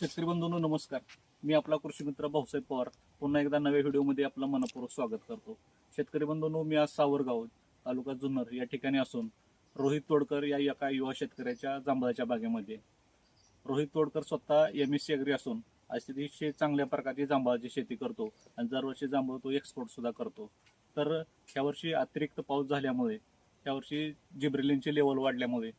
शेतकरी बंधूंनो नमस्कार. मी आपला कृषी मित्र भाऊसाहेब पवार. पुन्हा एकदा नव्या व्हिडिओमध्ये आपलं मनपूर्वक स्वागत करतो. शेतकरी बंधूंनो मी आज सावरगाव तालुका जुन्नर या ठिकाणी असून रोहित तोडकर या एका युवा शेतकऱ्याच्या जांभळाच्या बागेमध्ये. रोहित तोडकर स्वतः एम एस सी अग्री असून अतिशय चांगल्या प्रकारची जांभळाची शेती करतो आणि दरवर्षी जांभळ तो एक्सपोर्ट सुद्धा करतो. तर ह्यावर्षी अतिरिक्त पाऊस झाल्यामुळे ह्यावर्षी जिब्रेलिनची लेवल वाढल्यामुळे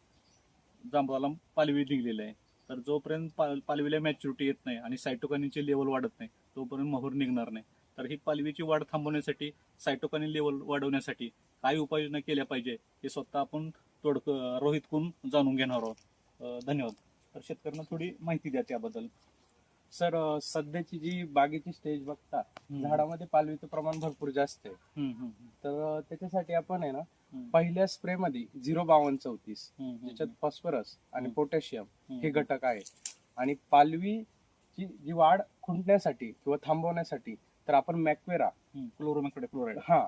जांभळाला पालवी निघलेलं आहे. तर जोपर्यंत पाल पालवीला मॅच्युरिटी येत नाही आणि सायटोकानीची लेवल वाढत नाही तोपर्यंत मोहर निघणार नाही. तर ही पालवीची वाढ थांबवण्यासाठी सायटोकानी लेवल वाढवण्यासाठी काय उपाययोजना केल्या पाहिजे हे स्वतः आपण तोडक रोहितकून जाणून घेणार आहोत. धन्यवाद. तर शेतकऱ्यांना थोडी माहिती द्या त्याबद्दल. सर सध्याची जी बागेची स्टेज बघता झाडामध्ये पालवीचं प्रमाण भरपूर जास्त आहे. तर त्याच्यासाठी आपण आहे ना पहिल्या स्प्रे मध्ये झिरो बावन्न चौतीस ज्याच्यात फॉस्फरस आणि. पोटॅशियम हे घटक आहे. आणि पालवीची जी वाढ खुंटण्यासाठी किंवा थांबवण्यासाठी तर आपण मॅक्वेरा क्लोरोमॅक्रोडे क्लोराईड हा.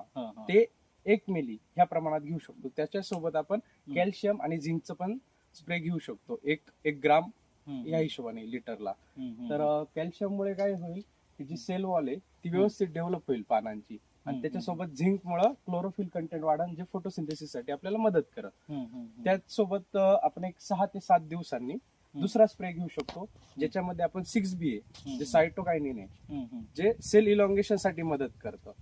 ते एक मिली ह्या प्रमाणात घेऊ शकतो. त्याच्यासोबत आपण. कॅल्शियम आणि झिंकचं पण स्प्रे घेऊ शकतो. एक एक ग्राम या हिशोबाने लिटरला. तर कॅल्शियम मुळे काय होईल की जी सेल वॉल आहे ती व्यवस्थित डेव्हलप होईल पानांची. आणि त्याच्यासोबत झिंक मुळे क्लोरोफिल कंटेंट वाढन जे फोटोसिंथेसिससाठी आपल्याला मदत करत. त्याचसोबत आपण एक सहा ते सात दिवसांनी दुसरा स्प्रे घेऊ शकतो ज्याच्यामध्ये आपण सिक्स बी आहे जे सायटोकायनिन आहे जे सेल इलॉंगेशनसाठी मदत करतं.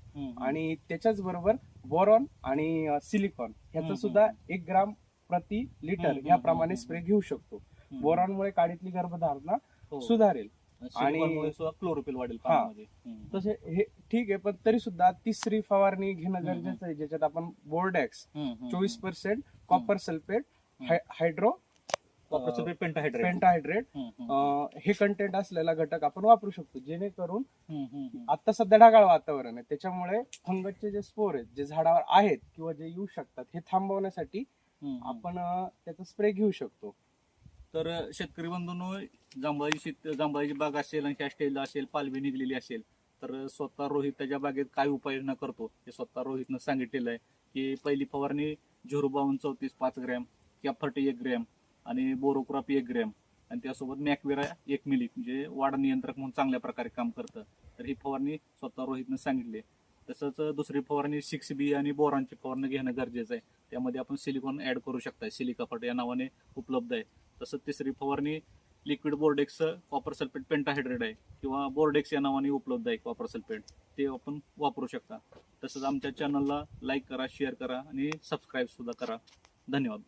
आणि त्याच्याच बरोबर बोरॉन आणि सिलिकॉन ह्याचं सुद्धा एक ग्राम प्रति लिटर हम्म, ह्या हम्म, प्रमाणे हम्म, स्प्रे घेऊ शकतो. बोरॉनमुळे काडीतली गर्भधारणा हो. सुधारेल सुद्धा क्लोरोफिल वाढेल. तसे हे ठीक आहे पण तरी सुद्धा तिसरी फवारणी घेणं गरजेचं आहे ज्याच्यात आपण बोर्डॅक्स चोवीस percent copper sulphate. Hydro copper sulphate pentahydrate. हे कंटेंट असलेला घटक आपण वापरू शकतो जेणेकरून. आता सध्या ढगाळ वातावरण आहे त्याच्यामुळे फंगसचे जे स्पोर आहेत जे झाडावर आहेत किंवा जे येऊ शकतात हे थांबवण्यासाठी. आपण त्याचा स्प्रे घेऊ शकतो तर शेतकरी बंधूंनो जांभळाची शेत जांभळाची बाग असेल आणि कॅस्टेल असेल पालवी निघलेली असेल तर स्वतः रोहित त्याच्या बागेत काय उपाययोजना करतो हे स्वतः रोहितनं सांगितलेलं आहे. की पहिली फवारणी झिरो बावन्न चौतीस पाच ग्रॅम कॅफर्टी एक ग्रॅम आणि बोरोक्रॉप एक ग्रॅम. आणि त्यासोबत मॅकवेरा एक मिली म्हणजे वाढ नियंत्रक म्हणून चांगल्या प्रकारे काम करतं. तर ही फवारणी स्वतः रोहितनं सांगितली तसंच दुसरी फवारणी सिक्स बी आणि बोरांची फवारणी घेणं गरजेचं आहे. त्यामध्ये आपण सिलिकॉन ऍड करू शकता सिलिकाफट या नावाने उपलब्ध आहे. तसंच तिसरी फवारणी liquid Bordeaux copper sulphate pentahydrate आहे किंवा बोर्डेक्स या नावाने उपलब्ध आहे कॉपर सल्फेट ते आपण वापरू शकता. तसंच आमच्या चॅनलला लाईक करा शेअर करा आणि सबस्क्राईब सुद्धा करा. धन्यवाद.